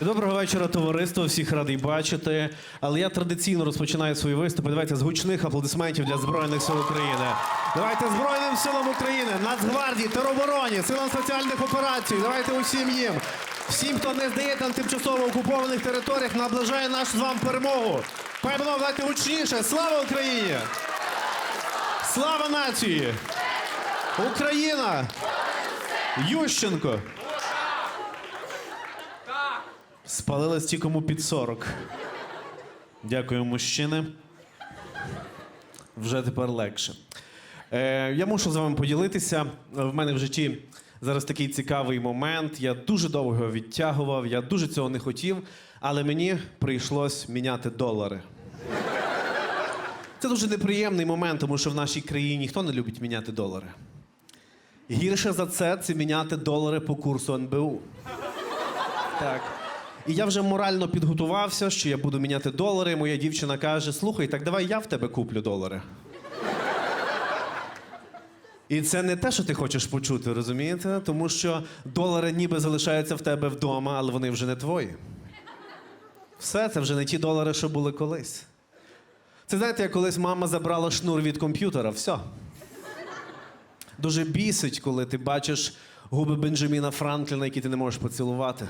Доброго вечора, товариство. Всіх радий бачити. Але я традиційно розпочинаю свої виступи. Давайте з гучних аплодисментів для Збройних сил України. Давайте Збройним силам України, Нацгвардії, теробороні, силам спеціальних операцій. Давайте усім їм. Всім, хто не здається на тимчасово окупованих територіях, наближає нашу з вами перемогу. Певно, давайте гучніше. Слава Україні! Слава нації! Україна! Ющенко! Спалили ті, кому під 40. Дякую, мужчини. Вже тепер легше. Е, я мушу з вами поділитися. В мене в житті зараз такий цікавий момент. Я дуже довго його відтягував, я дуже цього не хотів, але мені прийшлось міняти долари. Це дуже неприємний момент, тому що в нашій країні ніхто не любить міняти долари. Гірше за це це міняти долари по курсу НБУ. Так. І я вже морально підготувався, що я буду міняти долари. Моя дівчина каже: слухай, так давай я в тебе куплю долари. І це не те, що ти хочеш почути, розумієте? Тому що долари ніби залишаються в тебе вдома, але вони вже не твої. Все, це вже не ті долари, що були колись. Це знаєте, як колись мама забрала шнур від комп'ютера, все. Дуже бісить, коли ти бачиш губи Бенджаміна Франкліна, які ти не можеш поцілувати.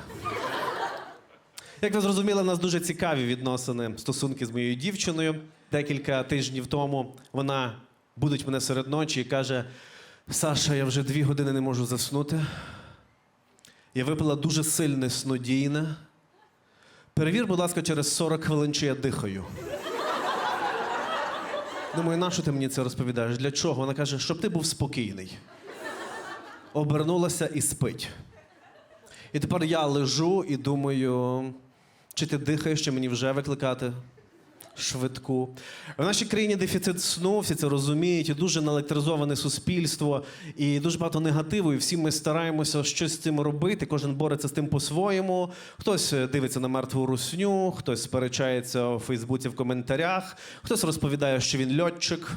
Як ви зрозуміли, у нас дуже цікаві відносини, стосунки з моєю дівчиною. Декілька тижнів тому вона будить мене серед ночі і каже: Саша, я вже дві години не можу заснути. Я випила дуже сильне снодійне. Перевір, будь ласка, через 40 хвилин, чи я дихаю. Думаю, нащо ти мені це розповідаєш? Для чого? Вона каже, щоб ти був спокійний. Обернулася і спить. І тепер я лежу і думаю, чи ти дихаєш, чи мені вже викликати швидку. В нашій країні дефіцит сну, всі це розуміють, і дуже наелектризоване суспільство, і дуже багато негативу. І всі ми стараємося щось з цим робити. Кожен бореться з тим по-своєму. Хтось е, дивиться на мертву русню, хтось сперечається у Фейсбуці в коментарях, хтось розповідає, що він льотчик.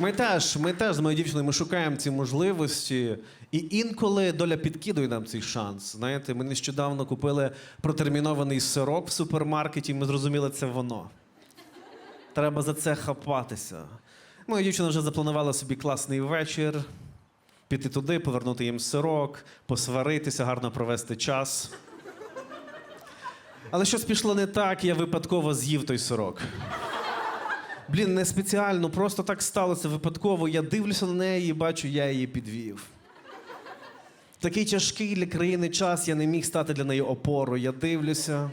Ми теж, ми теж з моєю дівчиною ми шукаємо ці можливості. І інколи доля підкидує нам цей шанс. Знаєте, ми нещодавно купили протермінований сирок в супермаркеті, і ми зрозуміли, це воно. Треба за це хапатися. Моя дівчина вже запланувала собі класний вечір, піти туди, повернути їм сирок, посваритися, гарно провести час. Але щось пішло не так, я випадково з'їв той сирок. Блін, не спеціально, просто так сталося випадково. Я дивлюся на неї і бачу, я її підвів. Такий тяжкий для країни час, я не міг стати для неї опорою. Я дивлюся.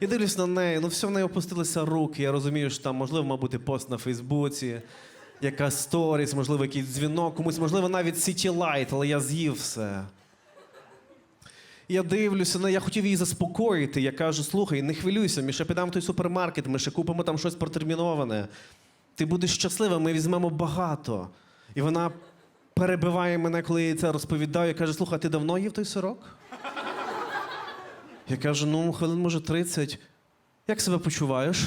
Я дивлюсь на неї, ну все в неї опустилися руки. Я розумію, що там, можливо, мав бути пост на Фейсбуці, якась сторіс, можливо, якийсь дзвінок, комусь, можливо, навіть City Light, але я з'їв все. Я дивлюся, на я хотів її заспокоїти. Я кажу: слухай, не хвилюйся, ми ще підемо в той супермаркет, ми ще купимо там щось протерміноване. Ти будеш щаслива, ми візьмемо багато. І вона перебиває мене, коли я їй це розповідаю. і каже: слухай, ти давно їв той сирок? Я кажу, ну, хвилин, може, 30. Як себе почуваєш?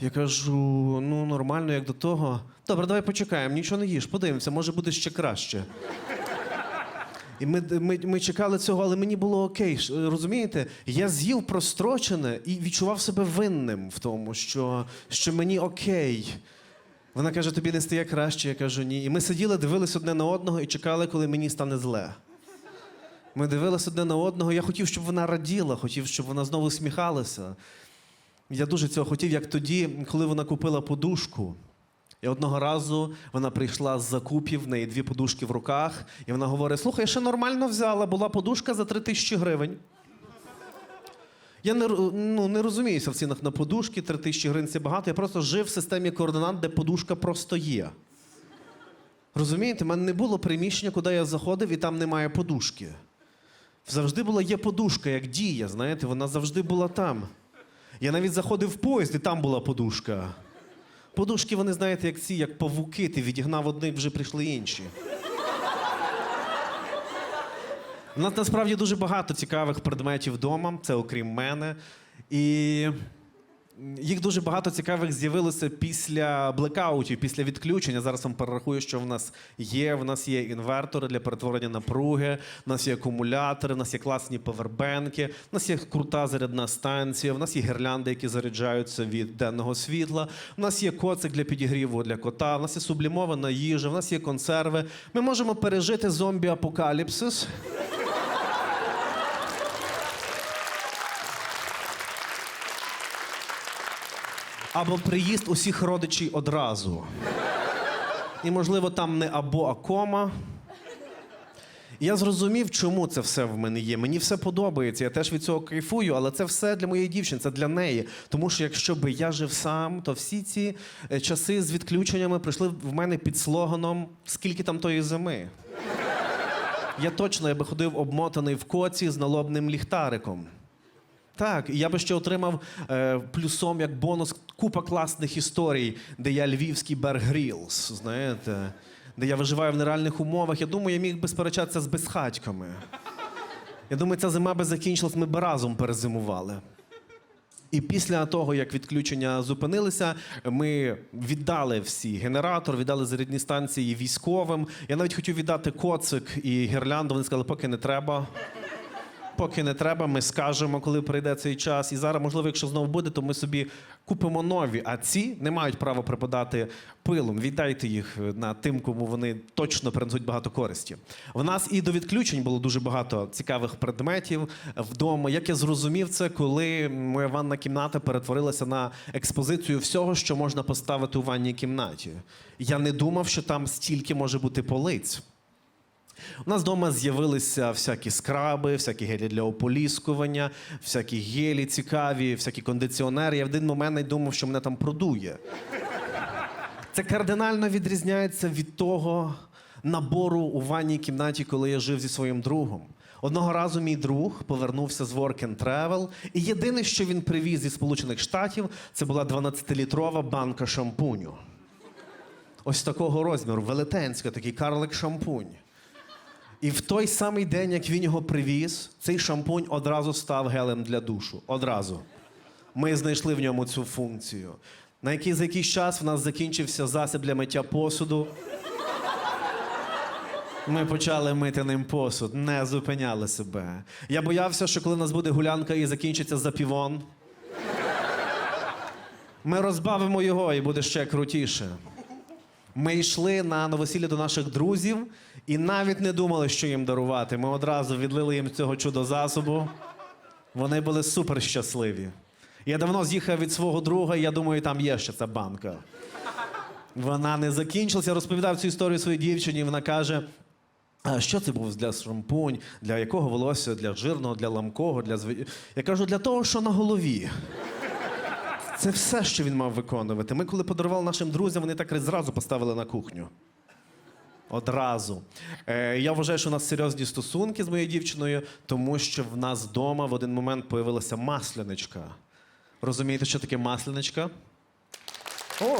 Я кажу, ну нормально, як до того. Добре, давай почекаємо, нічого не їж, подивимося, може буде ще краще. І ми, ми, ми чекали цього, але мені було окей. Розумієте, я з'їв прострочене і відчував себе винним в тому, що, що мені окей. Вона каже: тобі не стає краще. Я кажу, ні. І ми сиділи, дивились одне на одного і чекали, коли мені стане зле. Ми дивились одне на одного. Я хотів, щоб вона раділа, хотів, щоб вона знову усміхалася. Я дуже цього хотів, як тоді, коли вона купила подушку. І одного разу вона прийшла з закупів, в неї дві подушки в руках, і вона говорить: слухай, я ще нормально взяла, була подушка за три тисячі гривень. Я не, ну, не розуміюся в цінах на подушки, три тисячі гривень це багато. Я просто жив в системі координат, де подушка просто є. Розумієте, в мене не було приміщення, куди я заходив, і там немає подушки. Завжди була є подушка, як дія, знаєте, вона завжди була там. Я навіть заходив в поїзд, і там була подушка. Подушки, вони, знаєте, як ці, як павуки, ти відігнав одних, вже прийшли інші. У нас насправді дуже багато цікавих предметів вдома, це окрім мене. І їх дуже багато цікавих з'явилося після блекаутів, після відключення. Зараз вам перерахую, що в нас є. В нас є інвертори для перетворення напруги, в нас є акумулятори, в нас є класні павербенки, в нас є крута зарядна станція, в нас є гірлянди, які заряджаються від денного світла. В нас є коцик для підігріву для кота, в нас є сублімована їжа, в нас є консерви. Ми можемо пережити зомбі-апокаліпсис. Або приїзд усіх родичів одразу. І, можливо, там не або, а кома. Я зрозумів, чому це все в мене є. Мені все подобається. Я теж від цього кайфую, але це все для моєї дівчини, це для неї. Тому що якщо би я жив сам, то всі ці е, часи з відключеннями прийшли в мене під слоганом Скільки там тої зими. Я точно я би ходив обмотаний в коці з налобним ліхтариком. Так, і я би ще отримав е, плюсом як бонус купа класних історій, де я львівський Grylls, знаєте, де я виживаю в нереальних умовах. Я думаю, я міг би сперечатися з безхатьками. Я думаю, ця зима би закінчилась, ми б разом перезимували. І після того, як відключення зупинилися, ми віддали всі генератор, віддали зарядні станції військовим. Я навіть хотів віддати коцик і гірлянду. Вони сказали, поки не треба. Поки не треба, ми скажемо, коли прийде цей час. І зараз, можливо, якщо знову буде, то ми собі купимо нові. А ці не мають права припадати пилом. Віддайте їх на тим, кому вони точно принесуть багато користі. В нас і до відключень було дуже багато цікавих предметів вдома. Як я зрозумів, це коли моя ванна кімната перетворилася на експозицію всього, що можна поставити у ванній кімнаті. Я не думав, що там стільки може бути полиць. У нас вдома з'явилися всякі скраби, всякі гелі для ополіскування, всякі гелі цікаві, всякі кондиціонери. Я в один момент навіть думав, що мене там продує. Це кардинально відрізняється від того набору у ванній кімнаті, коли я жив зі своїм другом. Одного разу мій друг повернувся з Work and Travel, і єдине, що він привіз зі Сполучених Штатів, це була 12-літрова банка шампуню. Ось такого розміру, велетенська, такий карлик шампунь. І в той самий день, як він його привіз, цей шампунь одразу став гелем для душу. Одразу. Ми знайшли в ньому цю функцію. На який за якийсь час в нас закінчився засіб для миття посуду. Ми почали мити ним посуд, не зупиняли себе. Я боявся, що коли нас буде гулянка і закінчиться запівон, ми розбавимо його і буде ще крутіше. Ми йшли на новосілля до наших друзів і навіть не думали, що їм дарувати. Ми одразу відлили їм цього чудо-засобу. Вони були супер щасливі. Я давно з'їхав від свого друга, і я думаю, там є ще ця банка. Вона не закінчилася. Я розповідав цю історію своїй дівчині, вона каже: а що це був для шампунь, для якого волосся, для жирного, для ламкого, для зв... Я кажу, для того, що на голові. Це все, що він мав виконувати. Ми, коли подарували нашим друзям, вони так зразу поставили на кухню. Одразу. Е, я вважаю, що у нас серйозні стосунки з моєю дівчиною, тому що в нас вдома в один момент появилася масляничка. Розумієте, що таке масляничка? О!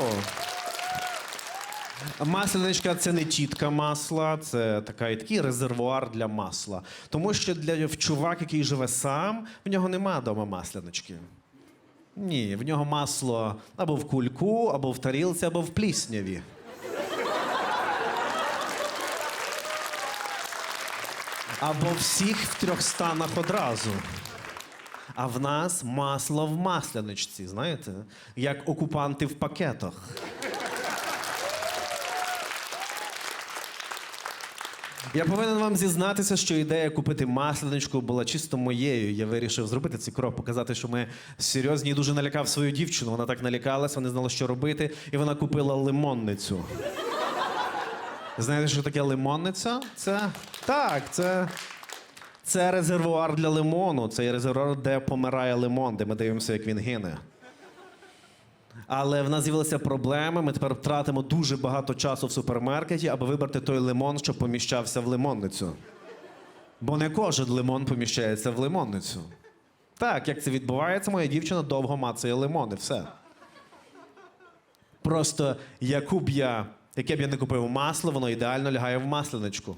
Масляничка це не тітка масла, це така, такий резервуар для масла. Тому що для чувак, який живе сам, в нього нема вдома маслянички. Ні, в нього масло або в кульку, або в тарілці, або в плісняві. Або всіх в трьох станах одразу. А в нас масло в масляничці, знаєте, як окупанти в пакетах. Я повинен вам зізнатися, що ідея купити масляничку була чисто моєю. Я вирішив зробити цей крок, показати, що ми серйозні і дуже налякав свою дівчину. Вона так налякалась, вона не знала, що робити, і вона купила лимонницю. Знаєте, що таке лимонниця? Це так, це. Це резервуар для лимону. Це резервуар, де помирає лимон, де ми дивимося, як він гине. Але в нас з'явилися проблеми. Ми тепер втратимо дуже багато часу в супермаркеті, аби вибрати той лимон, що поміщався в лимонницю. Бо не кожен лимон поміщається в лимонницю. Так, як це відбувається, моя дівчина довго мацає лимони, все. Просто яку б я, яке б я не купив масло, воно ідеально лягає в масляничку.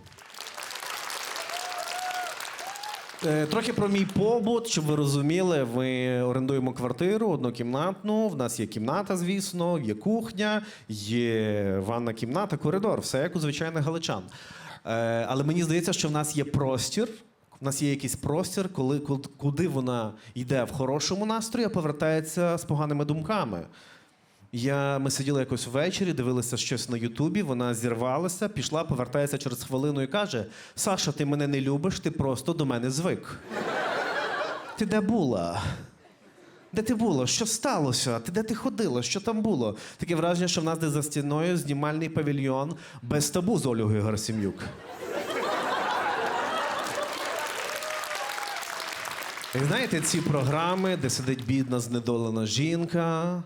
Е, Трохи про мій побут, щоб ви розуміли, ми орендуємо квартиру однокімнатну. В нас є кімната, звісно, є кухня, є ванна кімната, коридор, все як у звичайних галичан. Е, Але мені здається, що в нас є простір. У нас є якийсь простір, коли, куди вона йде в хорошому настрої, а повертається з поганими думками. Я, ми сиділи якось ввечері, дивилися щось на Ютубі. Вона зірвалася, пішла, повертається через хвилину і каже: Саша, ти мене не любиш, ти просто до мене звик. Ти де була? Де ти була? Що сталося? Ти де ти ходила? Що там було? Таке враження, що в нас десь за стіною знімальний павільйон без табу з Ольгою Гарсім'юк. Знаєте, ці програми, де сидить бідна знедолена жінка,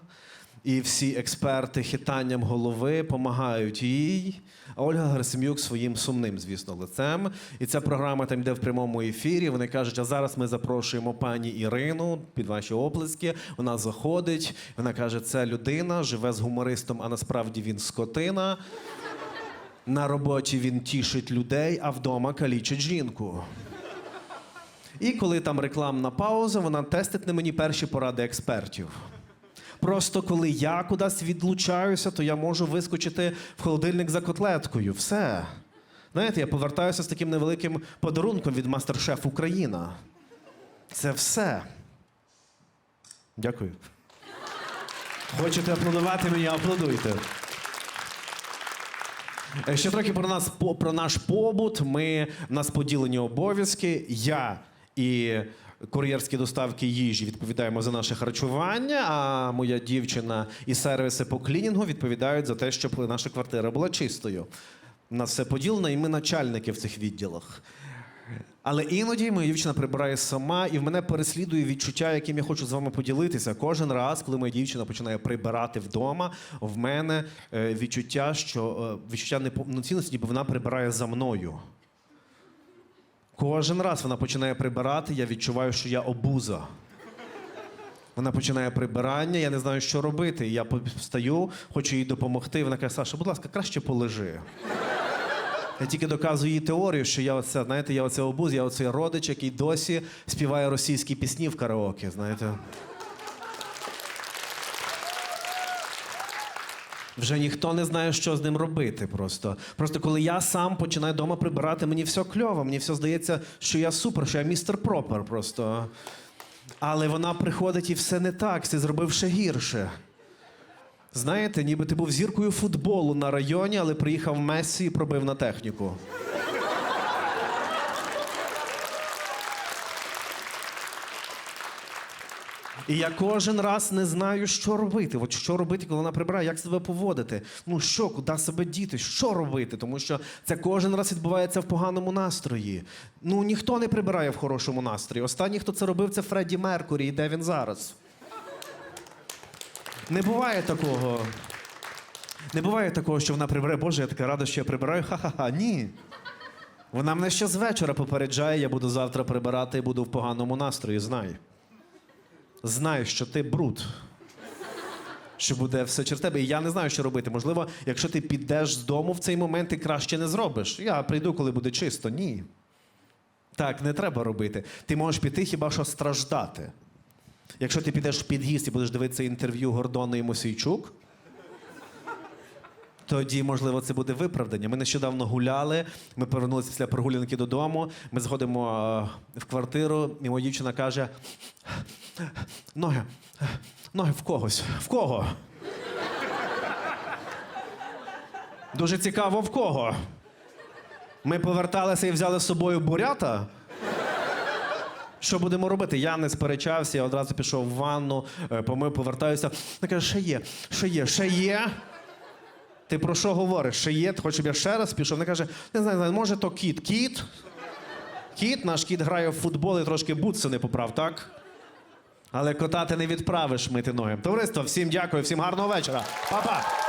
і всі експерти хитанням голови допомагають їй. А Ольга Герасим'юк своїм сумним, звісно, лицем. І ця програма там йде в прямому ефірі. Вони кажуть, а зараз ми запрошуємо пані Ірину під ваші оплески. Вона заходить. Вона каже, це людина, живе з гумористом, а насправді він скотина. На роботі він тішить людей, а вдома калічить жінку. І коли там рекламна пауза, вона тестить на мені перші поради експертів. Просто коли я кудись відлучаюся, то я можу вискочити в холодильник за котлеткою. Все. Знаєте, я повертаюся з таким невеликим подарунком від Мастер-Шеф Україна. Це все. Дякую. Хочете аплодувати мені, аплодуйте. Е, Ще трохи про нас про наш побут. Ми в нас поділені обов'язки. Я і кур'єрські доставки їжі відповідаємо за наше харчування. А моя дівчина і сервіси по клінінгу відповідають за те, щоб наша квартира була чистою. Нас все поділено, і ми начальники в цих відділах. Але іноді моя дівчина прибирає сама, і в мене переслідує відчуття, яким я хочу з вами поділитися. Кожен раз, коли моя дівчина починає прибирати вдома, в мене е, відчуття, що е, відчуття неповноцінності, ніби вона прибирає за мною. Кожен раз вона починає прибирати, я відчуваю, що я обуза. Вона починає прибирання, я не знаю, що робити. Я встаю, хочу їй допомогти. Вона каже, Саша, будь ласка, краще полежи. Я тільки доказую їй теорію, що я оце, знаєте, я оце обуз, я оцей родич, який досі співає російські пісні в караоке, знаєте. Вже ніхто не знає, що з ним робити. Просто просто коли я сам починаю вдома прибирати, мені все кльово, мені все здається, що я супер, що я містер пропер просто. Але вона приходить і все не так, ти зробив ще гірше. Знаєте, ніби ти був зіркою футболу на районі, але приїхав Мессі і пробив на техніку. І я кожен раз не знаю, що робити. От що робити, коли вона прибирає, як себе поводити. Ну що, куди себе діти, що робити? Тому що це кожен раз відбувається в поганому настрої. Ну ніхто не прибирає в хорошому настрої. Останній, хто це робив, це Фредді Меркурі. І де він зараз? Не буває такого. Не буває такого, що вона прибирає. Боже, я така рада, що я прибираю. Ха-ха-ха. Ні. Вона мене ще з вечора попереджає, я буду завтра прибирати і буду в поганому настрої. Знай. Знай, що ти бруд. Що буде все через тебе. І я не знаю, що робити. Можливо, якщо ти підеш з дому в цей момент, ти краще не зробиш. Я прийду, коли буде чисто. Ні. Так, не треба робити. Ти можеш піти хіба що страждати. Якщо ти підеш в під'їзд і будеш дивитися інтерв'ю Гордона і Мосійчук, тоді, можливо, це буде виправдання. Ми нещодавно гуляли, ми повернулися після прогулянки додому. Ми заходимо е, в квартиру, і моя дівчина каже: ноги, ноги в когось. В кого? Дуже цікаво, в кого. Ми поверталися і взяли з собою бурята. Що будемо робити? Я не сперечався, я одразу пішов в ванну, е, помив, повертаюся. Вона каже, ще є, ще є, ще є. Ти про що говориш? Ще є? Хочеш, щоб я ще раз пішов? Вона каже, не знаю, може то кіт. Кіт? Кіт, наш кіт грає в футбол і трошки бутси не поправ, так? Але кота ти не відправиш мити ноги. Товариство, всім дякую, всім гарного вечора. Па-па!